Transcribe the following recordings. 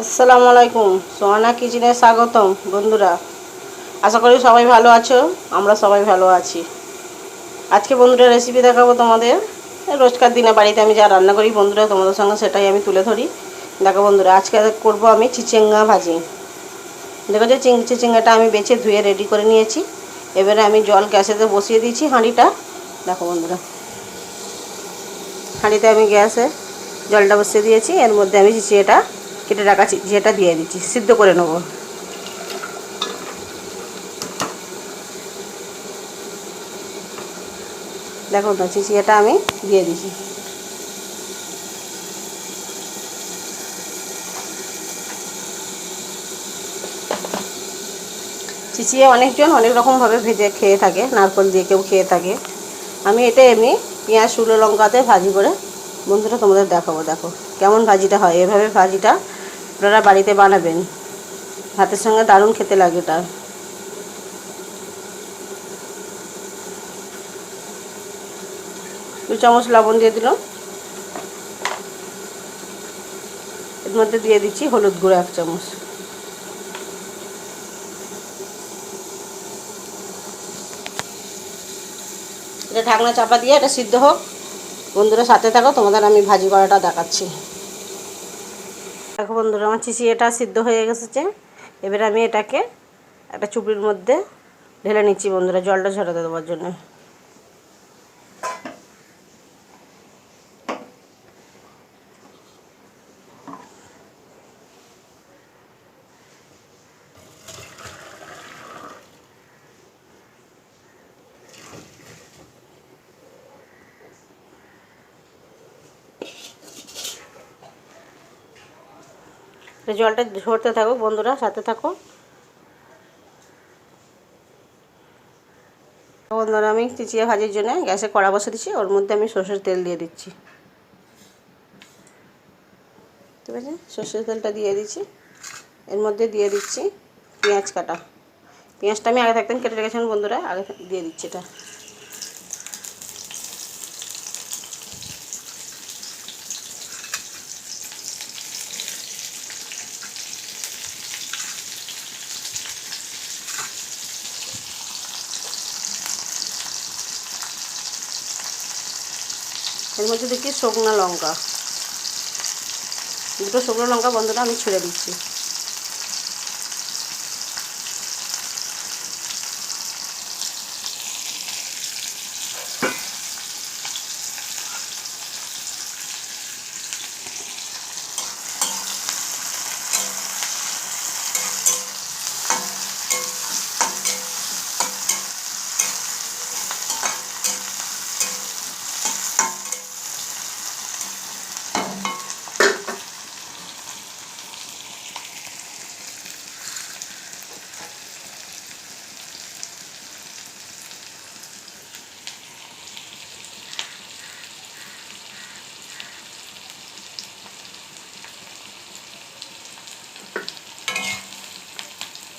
আসসালামু আলাইকুম। সোহানা কিচেনে স্বাগতম, বন্ধুরা। আশা করি সবাই ভালো আছো, আমরা সবাই ভালো আছি। আজকে বন্ধুরা রেসিপি দেখাবো তোমাদের। রোজকার দিনে বাড়িতে আমি যা রান্না করি, বন্ধুরা, তোমাদের সঙ্গে সেটাই আমি তুলে ধরি। দেখো বন্ধুরা, আজকে করব আমি চিচিঙ্গা ভাজি। দেখো যে চিং চিচিঙ্গাটা আমি বেছে ধুয়ে রেডি করে নিয়েছি। এবারে আমি জল গ্যাসেতে বসিয়ে দিয়েছি হাঁড়িটা। দেখো বন্ধুরা। হাঁড়িতে আমি গ্যাসে জলটা বসিয়ে দিয়েছি, এর মধ্যে আমি চিচিয়েটা কেটে রাখা চিচিয়েটা দিয়ে দিচ্ছি, সিদ্ধ করে নেব। দেখো না চিচিয়েটা আমি দিয়ে দিচ্ছি। চিচিয়ে অনেকজন অনেক রকমভাবে ভেজে খেয়ে থাকে, নারকল দিয়ে কেউ খেয়ে থাকে। আমি এটা এমনি পেঁয়াজ, শুকনো লঙ্কাতে ভাজি করে বন্ধুরা, তোমাদের দেখাবো, দেখো। কেমন ভাজিটা হয়, এভাবে ভাজিটা আপনারা বাড়িতে বানাবেন। ভাতের সঙ্গে দারুণ খেতে লাগে এটা। দু চামচ লবণ দিয়ে দিলাম। এর মধ্যে দিয়ে দিচ্ছি হলুদ গুঁড়ো এক চামচ। এটা ঢাকনা চাপা দিয়ে এটা সিদ্ধ হোক। বন্ধুরা সাথে থাকো, তোমাদের আমি ভাজি করাটা দেখাচ্ছি। দেখো বন্ধুরা, আমার চিচি এটা সিদ্ধ হয়ে গেছে এবার আমি এটাকে একটা চুপড়ির মধ্যে ঢেলে নিচ্ছি বন্ধুরা, জলটা ঝরাতে দেওয়ার জন্য। জলটা ঝরতে থাকো, বন্ধুরা, সাথে থাকো। বন্ধুরা, আমি চিচিয়ে ভাজির জন্য গ্যাসে কড়া বসে দিচ্ছি, ওর মধ্যে আমি সর্ষের তেল দিয়ে দিচ্ছি। ঠিক আছে সর্ষের তেলটা দিয়ে দিচ্ছি। এর মধ্যে দিয়ে দিচ্ছি পেঁয়াজ কাটা। পেঁয়াজটা আমি আগে থাকতেন, কেটে রেখেছিলাম, বন্ধুরা, আগে দিয়ে দিচ্ছি এটা। এর মধ্যে দেখি শুকনো লঙ্কা। দুটো শুকনো লঙ্কা বন্ধুরা আমি ছেড়ে দিচ্ছি।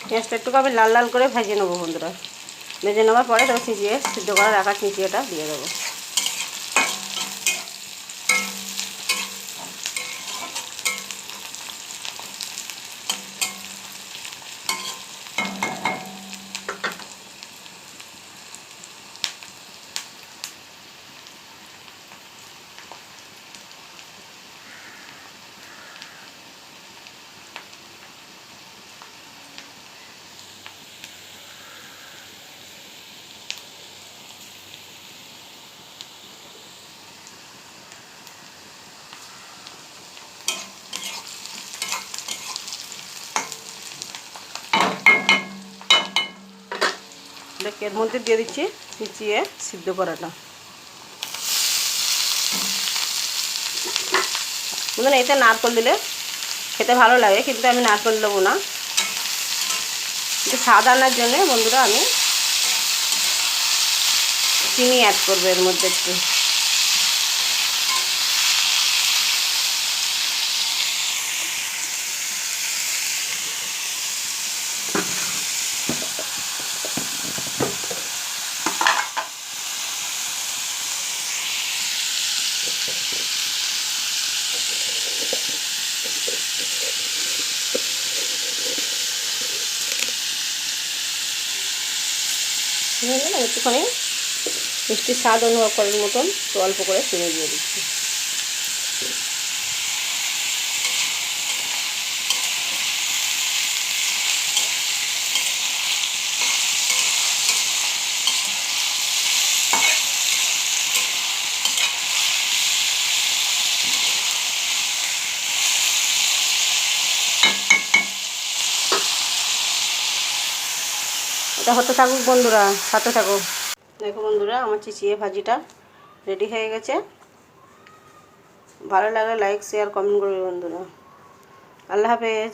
পেঁয়াজটা একটু আমি লাল লাল করে ভেজে নেব বন্ধুরা। ভেজে নেওয়ার পরে তবে সিঁচিয়ে সিদ্ধ করা রাখা সিঁচিয়েটা দিয়ে দেবো। এর মধ্যে দিয়ে দিচ্ছি পিচিয়ে সিদ্ধ করাটা। বুঝলেন? এতে নারকল দিলে খেতে ভালো লাগে, কিন্তু আমি নারকল দেবো না। স্বাদ আনার জন্যে বন্ধুরা আমি চিনি অ্যাড করব এর মধ্যে একটু। হয়ে নিলাম। একটুখানি মিষ্টির স্বাদ অনুভব করার মতন তো অল্প করে চিনি দিয়ে দিচ্ছি। এটা হতে থাকুক বন্ধুরা, সাথে থাকো দেখো বন্ধুরা, আমার চিচিয়ে ভাজিটা রেডি হয়ে গেছে। ভালো লাগলে লাইক শেয়ার কমেন্ট করবে বন্ধুরা। আল্লাহ হাফেজ।